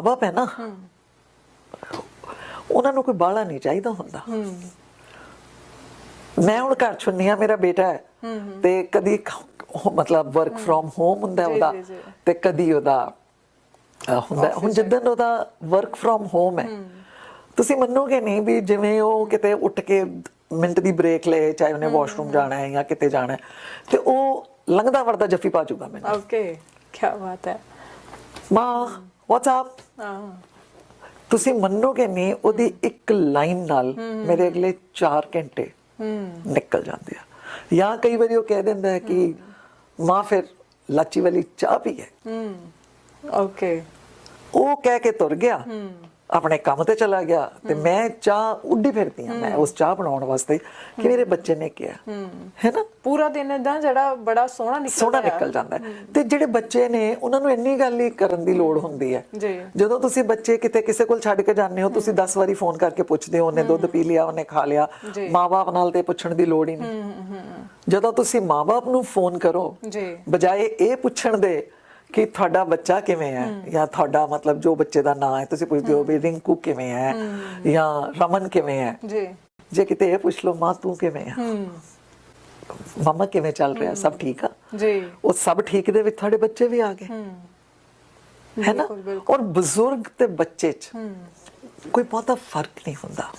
ਮਾਪੇ ਹੈ ਨਾ। ਉਹਨਾਂ ਨੂੰ ਕੋਈ ਬਾਲਾ ਨਹੀਂ ਚਾਹੀਦਾ ਹੁੰਦਾ। ਮੈਂ ਹੁਣ ਘਰ ਛੁੰਨੀ ਆ ਮੇਰਾ ਬੇਟਾ ਹੈ। ਤੇ ਕਦੀ ਮਤਲਬ ਵਰਕ ਫਰੋਮ ਹੋਮ ਹੁੰਦਾ ਉਹਦਾ। ਤੇ ਕਦੀ ਉਹਦਾ ਹੁੰਦਾ। ਹੁਣ ਜਿੱਦਣ ਉਹਦਾ ਵਰਕ ਫਰੋਮ ਹੋਮ ਹੈ ਤੁਸੀਂ ਮੰਨੋਗੇ ਨਹੀਂ ਵੀ ਜਿਵੇਂ ਉਹ ਕਿਤੇ ਉੱਠ ਕੇ ਮਿੰਟ ਦੀ ਬ੍ਰੇਕ ਲਏ ਚਾਹੇ ਉਹਨੇ ਵਾਸ਼ਰੂਮ ਜਾਣਾ ਹੈ ਜਾਂ ਕਿਤੇ ਜਾਣਾ ਹੈ ਤੇ ਉਹ ਲੰਘਦਾ ਵਰਦਾ ਜੱਫੀ ਪਾ ਚੁਗਾ ਮੈਨੂੰ। ਓਕੇ ਕੀ ਬਾਤ ਹੈ। ਮਾਂ ਵਾਟਸਐਪ ਹਾਂ ਤੁਸੀਂ ਮੰਨੋਗੇ ਨਹੀਂ ਉਹਦੀ ਇੱਕ ਲਾਈਨ ਨਾਲ ਮੇਰੇ ਅਗਲੇ 4 ਘੰਟੇ ਨਿਕਲ ਜਾਂਦੇ ਆ। ਜਾਂ ਕਈ ਵਾਰੀ ਉਹ ਕਹਿ ਦਿੰਦਾ ਹੈ ਕਿ ਮਾਂ ਫਿਰ ਲਾਚੀ ਵਾਲੀ ਚਾਹ ਪੀ ਹੈ ਹਮ ਓਕੇ ਉਹ ਕਹਿ ਕੇ ਤੁਰ ਗਿਆ। ਆਪਣੇ ਕੰਮ ਤੇ ਚਲਾ ਗਿਆ ਤੇ ਮੈਂ ਚਾਹ ਉੱਡੀ ਫਿਰਦੀ ਆ ਮੈਂ ਉਸ ਚਾਹ ਬਣਾਉਣ ਵਾਸਤੇ ਕਿ ਮੇਰੇ ਬੱਚੇ ਨੇ ਕਿਹਾ ਹੈ। ਨਾ? ਪੂਰਾ ਦਿਨ ਇਦਾਂ ਜਿਹੜਾ ਬੜਾ ਸੋਹਣਾ ਨਿਕਲਦਾ ਸੋਹਣਾ। ਨਿਕਲ ਜਾਂਦਾ ਤੇ ਜਿਹੜੇ ਬੱਚੇ ਨੇ ਉਹਨਾਂ ਨੂੰ ਇੰਨੀ ਗੱਲ ਹੀ ਕਰਨ ਦੀ ਲੋੜ ਹੁੰਦੀ ਹੈ। ਜਦੋਂ ਤੁਸੀਂ ਬੱਚੇ ਕਿਤੇ ਕਿਸੇ ਕੋਲ ਛੱਡ ਕੇ ਜਾਂਦੇ ਹੋ ਤੁਸੀਂ 10 ਵਾਰੀ ਫੋਨ ਕਰਕੇ ਪੁੱਛਦੇ ਹੋ ਉਹਨੇ ਦੁੱਧ ਪੀ ਲਿਆ ਉਹਨੇ ਖਾ ਲਿਆ। ਮਾਪੇ ਨਾਲ ਤੇ ਪੁੱਛਣ ਦੀ ਲੋੜ ਹੀ ਨਹੀਂ। ਜਦੋਂ ਤੁਸੀਂ ਮਾਪੇ ਨੂੰ ਫੋਨ ਕਰੋ ਜੀ। ਬਜਾਏ ਇਹ ਪੁੱਛਣ ਦੇ ਕਿ ਤੁਹਾਡਾ ਬੱਚਾ ਕਿਵੇਂ ਹੈ? ਜਾਂ ਤੁਹਾਡਾ ਮਤਲਬ ਜੋ ਬੱਚੇ ਦਾ ਨਾਂ ਹੈ ਤੁਸੀਂ ਪੁੱਛਦੇ ਹੋ ਵੀ ਰਿੰਕੂ ਕਿਵੇਂ ਹੈ? ਜਾਂ ਰਮਨ ਕਿਵੇਂ ਹੈ? ਜੀ। ਜੇ ਕਿਤੇ ਇਹ ਪੁੱਛ ਲਓ ਮਾਂ ਤੂੰ ਕਿਵੇਂ ਹੈ? ਮਮਾ ਕਿਵੇਂ ਚੱਲ ਰਿਹਾ? ਸਭ ਠੀਕ ਆ? ਜੀ। ਉਹ ਸਭ ਠੀਕ ਦੇ ਵਿੱਚ ਤੁਹਾਡੇ ਬੱਚੇ ਵੀ ਆ ਗਏ। ਹੈ। ਨਾ। ਔਰ ਬਜ਼ੁਰਗ ਤੇ ਬੱਚੇ ਚ ਕੋਈ ਬਹੁਤਾ ਫ਼ਰਕ ਨਹੀਂ ਹੁੰਦਾ।